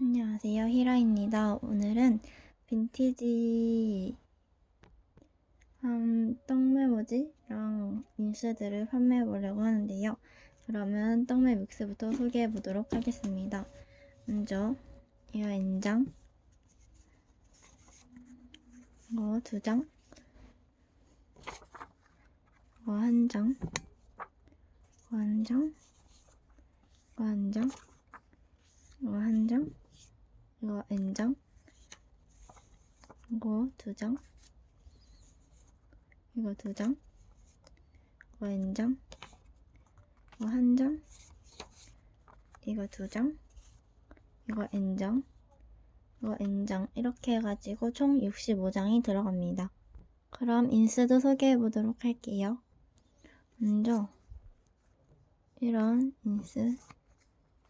안녕하세요. 히라입니다. 오늘은 빈티지 한 떡메모지랑 인쇄들을 판매해 보려고 하는데요. 그러면 떡메 믹스부터 소개해 보도록 하겠습니다. 먼저 이거 N장 이거 두 장, 이거 한 장, 이거 한 장, 이거 한 장, 이거 한 장, 이거 N장, 이거 두 장, 이거 두 장, 이거 N장, 이거 한 장, 이거 두 장, 이거 N장, 이거 N장 이렇게 해가지고 총 65장이 들어갑니다. 그럼 인스도 소개해 보도록 할게요. 먼저 이런 인스,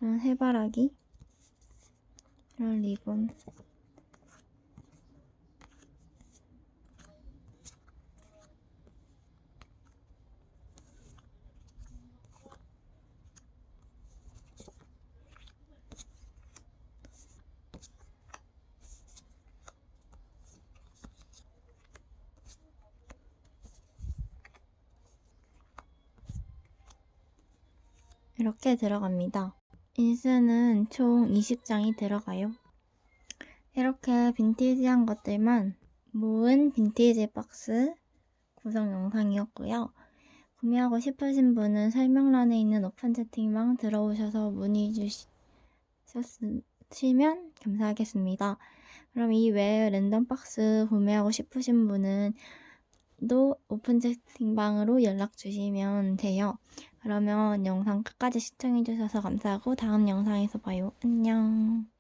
이런 해바라기, 이런 리본, 이렇게 들어갑니다. 인스는 총 20장이 들어가요. 이렇게 빈티지한 것들만 모은 빈티지 박스 구성 영상이었고요. 구매하고 싶으신 분은 설명란에 있는 오픈 채팅방 들어오셔서 문의 주시면 감사하겠습니다. 그럼 이 외에 랜덤 박스 구매하고 싶으신 분은 또 오픈 채팅방으로 연락 주시면 돼요. 그러면 영상 끝까지 시청해주셔서 감사하고 다음 영상에서 봐요. 안녕.